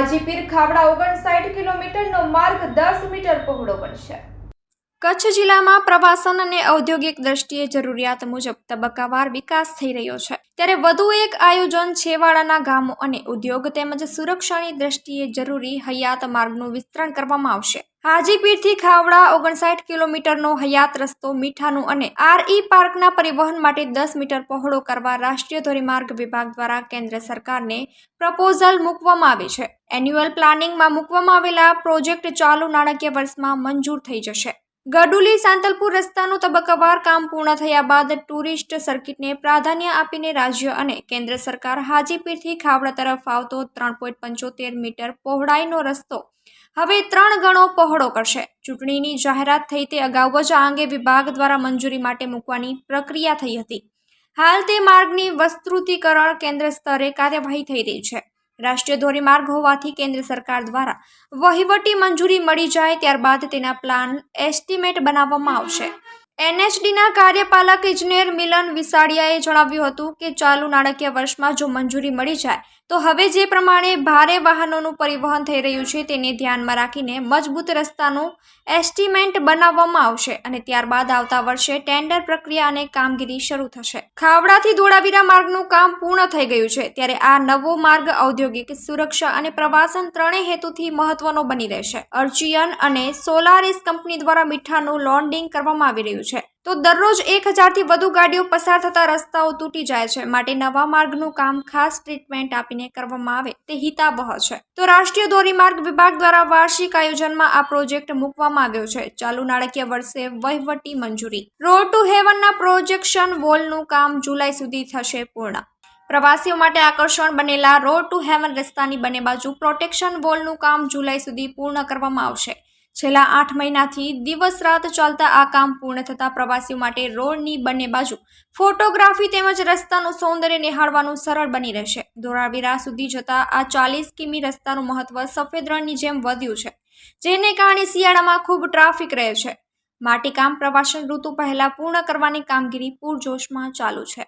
હાજીપીર ખાવડા ઓગણસાઠ કિલોમીટરનો માર્ગ દસ મીટર પહોળો બનશે. કચ્છ જિલ્લામાં પ્રવાસન અને ઔદ્યોગિક દ્રષ્ટિએ જરૂરિયાત મુજબ તબક્કાવાર વિકાસ થઈ રહ્યો છે. ત્યારે વધુ એક આયોજન છેવાડાના ગામો અને ઉદ્યોગ તેમજ સુરક્ષાની દ્રષ્ટિએ જરૂરી હયાત માર્ગનું વિસ્તરણ કરવામાં આવશે. હાજીપીરથી ખાવડા ઓગણસાઠ કિલોમીટરનો હયાત રસ્તો મીઠાનું અને આરઈ પાર્કના પરિવહન માટે દસ મીટર પહોળો કરવા રાષ્ટ્રીય ધોરીમાર્ગ વિભાગ દ્વારા કેન્દ્ર સરકારને પ્રપોઝલ મૂકવામાં આવી છે. એન્યુઅલ પ્લાનિંગમાં મૂકવામાં આવેલા પ્રોજેક્ટ ચાલુ નાણાકીય વર્ષમાં મંજૂર થઈ જશે. ગડુલી સાંતલપુર રસ્તાનું તબક્કાવાર કામ પૂર્ણ થયા બાદ ટુરિસ્ટ સર્કિટને પ્રાધાન્ય આપીને રાજ્ય અને કેન્દ્ર સરકાર હાજીપીરથી ખાવડા તરફ આવતો ત્રણ પોઈન્ટ પંચોતેર મીટર પહોળાઈનો રસ્તો હવે ત્રણ ગણો પહોળો કરશે. ચૂંટણીની જાહેરાત થઈ તે અગાઉ જ આ અંગે વિભાગ દ્વારા મંજૂરી માટે મૂકવાની પ્રક્રિયા થઈ હતી. હાલ તે માર્ગની વિસ્તૃતીકરણ કેન્દ્ર સ્તરે કાર્યવાહી થઈ રહી છે. રાષ્ટ્રીય ધોરીમાર્ગ હોવાથી કેન્દ્ર સરકાર દ્વારા વહીવટી મંજૂરી મળી જાય ત્યારબાદ તેના પ્લાન એસ્ટિમેટ બનાવવામાં આવશે. એનએચડીના કાર્યપાલક ઇજનેર મિલન વિસાડિયાએ જણાવ્યું હતું કે ચાલુ નાણાકીય વર્ષમાં જો મંજૂરી મળી જાય, તો હવે જે પ્રમાણે ભારે વાહનોનું પરિવહન થઈ રહ્યું છે તેને ધ્યાનમાં રાખીને મજબૂત રસ્તાનું એસ્ટિમેન્ટ બનાવવામાં આવશે અને ત્યારબાદ આવતા વર્ષે ટેન્ડર પ્રક્રિયા અને કામગીરી શરૂ થશે. ખાવડાથી ધોળાવીરા માર્ગનું કામ પૂર્ણ થઈ ગયું છે, ત્યારે આ નવો માર્ગ ઔદ્યોગિક સુરક્ષા અને પ્રવાસન ત્રણેય હેતુથી મહત્વનો બની રહેશે. અર્ચિયન અને સોલારિસ કંપની દ્વારા મીઠાનું લોન્ડિંગ કરવામાં આવી રહ્યું છે. તો દરરોજ એક હજારથી વધુ ગાડીઓ પસાર થતા રસ્તાઓ તૂટી જાય છે. માટે નવા માર્ગનું કામ ખાસ ટ્રીટમેન્ટ આપીને કરવામાં આવે તે હિતાવહ છે. તો રાષ્ટ્રીય ધોરીમાર્ગ વિભાગ દ્વારા વાર્ષિક આયોજનમાં આ પ્રોજેક્ટ મૂકવામાં આવ્યો છે. ચાલુ નાણાકીય વર્ષે વહીવટી મંજૂરી. રોડ ટુ હેવનના પ્રોજેક્શન વોલનું કામ જુલાઈ સુધી થશે પૂર્ણ. પ્રવાસીઓ માટે આકર્ષણ બનેલા રોડ ટુ હેવન રસ્તાની બંને બાજુ પ્રોટેક્શન વોલનું કામ જુલાઈ સુધી પૂર્ણ કરવામાં આવશે. છેલ્લા આઠ મહિનાથી દિવસ રાત ચાલતા આ કામ પૂર્ણ થતાં પ્રવાસીઓ માટે રોડની બંને બાજુ ફોટોગ્રાફી તેમજ રસ્તાનું સૌંદર્ય નિહાળવાનું સરળ બની રહેશે. ધોળાવીરા સુધી જતા આ ચાલીસ કિમી રસ્તાનું મહત્વ સફેદ રણની જેમ વધ્યું છે, જેને કારણે શિયાળામાં ખૂબ ટ્રાફિક રહે છે. માટીકામ પ્રવાસન ઋતુ પહેલા પૂર્ણ કરવાની કામગીરી પૂરજોશમાં ચાલુ છે.